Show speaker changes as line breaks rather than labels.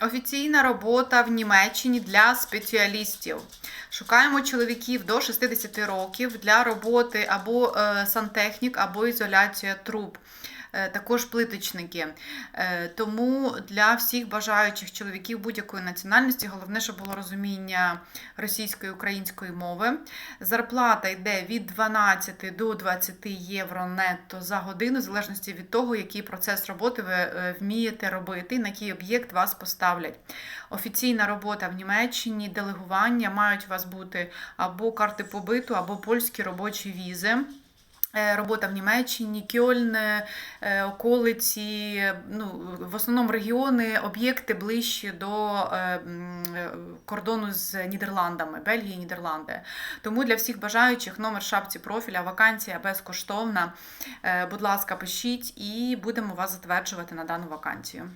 Офіційна робота в Німеччині для спеціалістів. Шукаємо чоловіків до 60 років для роботи або е, сантехнік, або ізоляція труб. Е, Також плиточники. Е, Тому для всіх бажаючих чоловіків будь-якої національності головне, щоб було розуміння російської української мови. Зарплата йде від 12 до 20 євро нетто за годину, в залежності від того, який процес роботи ви е, вмієте робити, на який об'єкт вас поставлять. Офіційна робота в Німеччині, делегування мають у вас бути або карти побиту, або польські робочі візи. Е, Робота в Німеччині, Кьольн, е, околиці, ну, в основному регіони, об'єкти ближче до е, кордону з Нідерландами, Бельгії, Нідерланди. Тому для всіх бажаючих номер шапці профіля, вакансія безкоштовна. Будь ласка, пишіть і будемо вас затверджувати на дану вакансію.